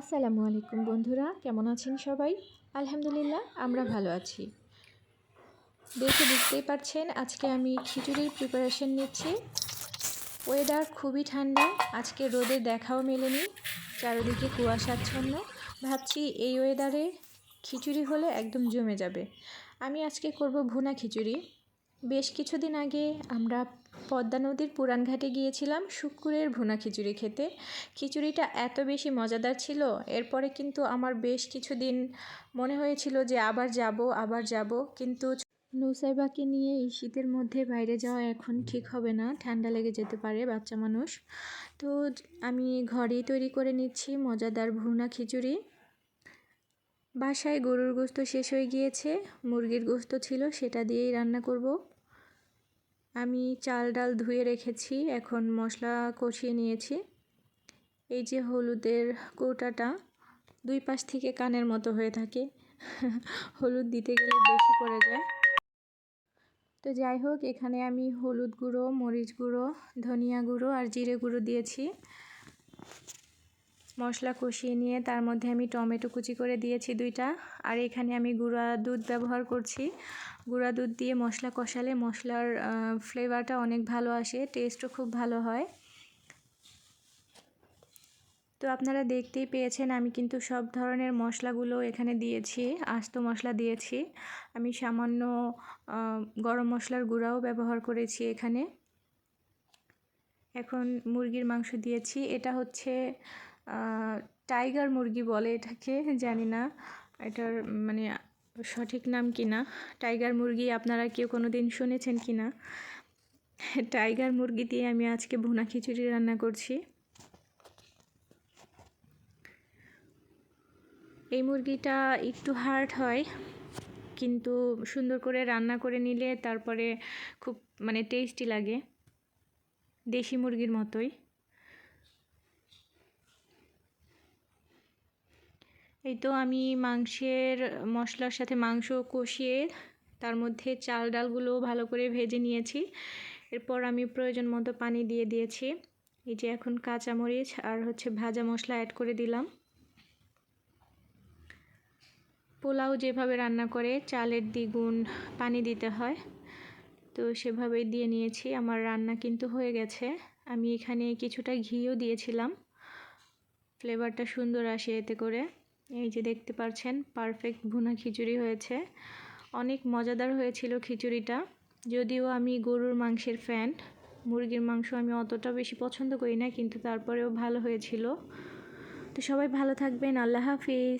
আসসালামু আলাইকুম বন্ধুরা, কেমন আছেন সবাই? আলহামদুলিল্লাহ, আমরা ভালো আছি। দেখে বুঝতেই পারছেন, আজকে আমি খিচুড়ির প্রিপারেশন নিচ্ছি। ওয়েদার খুবই ঠান্ডা, আজকে রোদের দেখাও মেলেনি, চারিদিকে কুয়াশাচ্ছন্ন ভাবছি এই ওয়েদারে খিচুড়ি হলে একদম জমে যাবে। আমি আজকে করব ভুনা খিচুড়ি। বেশ কিছুদিন আগে আমরা পদ্মা নদীর পুরান ঘাটে গিয়েছিলাম শুক্কুরের ভুনা খিচুড়ি খেতে। খিচুড়িটা এত বেশি মজাদার ছিল, এরপরে কিন্তু আমার বেশ কিছুদিন মনে হয়েছিল যে আবার যাব আবার যাব, কিন্তু নুসাইবাকে নিয়ে এই শীতের মধ্যে বাইরে যাওয়া এখন ঠিক হবে না, ঠান্ডা লেগে যেতে পারে বাচ্চা মানুষ। তো আমি ঘরেই তৈরি করে নিচ্ছি মজাদার ভুনা খিচুড়ি। বাসায় গরুর গোস্ত শেষ হয়ে গিয়েছে, মুরগির গোস্ত ছিল, সেটা দিয়েই রান্না করব। আমি চাল ডাল ধুয়ে রেখেছি, এখন মশলা কষিয়ে নিয়েছি। এই যে হলুদের কৌটাটা, দুই পাশ থেকে কানের মতো হয়ে থাকে। হলুদ দিতে গেলে বেশি পড়ে যায়। তো যাই হোক, এখানে আমি হলুদ গুঁড়ো, মরিচ গুঁড়ো, ধনিয়া গুঁড়ো আর জিরে গুঁড়ো দিয়েছি। মশলা কষিয়ে নিয়ে তার মধ্যে আমি টমেটো কুচি করে দিয়েছি দুইটা। আর এখানে আমি গুঁড়া দুধ ব্যবহার করছি। গুঁড়া দুধ দিয়ে মশলা কষালে মশলার ফ্লেভারটা অনেক ভালো আসে, টেস্টও খুব ভালো হয়। তো আপনারা দেখতেই পেয়েছেন আমি কিন্তু সব ধরনের মশলাগুলো এখানে দিয়েছি, আস্ত মশলা দিয়েছি। আমি সামান্য গরম মশলার গুঁড়াও ব্যবহার করেছি এখানে। এখন মুরগির মাংস দিয়েছি। এটা হচ্ছে টাইগার মুরগি বলে এটাকে, জানি না এটার মানে সঠিক নাম কি না। টাইগার মুরগি আপনারা কেউ কোনো দিন শুনেছেন কি না? টাইগার মুরগি দিয়ে আমি আজকে ভুনা খিচুড়ি রান্না করছি। এই মুরগিটা একটু হার্ড হয়, কিন্তু সুন্দর করে রান্না করে নিলে তারপরে খুব মানে টেস্টি লাগে, দেশি মুরগির মতোই। এই তো আমি মাংসের মশলার সাথে মাংস কষিয়ে তার মধ্যে চাল ডালগুলো ভালো করে ভেজে নিয়েছি। এরপর আমি প্রয়োজন মতো পানি দিয়ে দিয়েছি। এই যে এখন কাঁচামরিচ আর হচ্ছে ভাজা মশলা অ্যাড করে দিলাম। পোলাও যেভাবে রান্না করে চালের দ্বিগুণ পানি দিতে হয়, তো সেভাবেই দিয়ে নিয়েছি। আমার রান্না কিন্তু হয়ে গেছে। আমি এখানে কিছুটা ঘিও দিয়েছিলাম। ফ্লেভারটা সুন্দর আসে এতে করে। এই যে দেখতে পারছেন পারফেক্ট ভুনা খিচুড়ি হয়েছে। অনেক মজাদার হয়েছিল খিচুড়িটা। যদিও আমি গরুর মাংসের ফ্যান মুরগির মাংস আমি অতটা বেশি পছন্দ করি না, কিন্তু তারপরেও ভালো হয়েছিল। তো সবাই ভালো থাকবেন, আল্লাহ হাফিজ।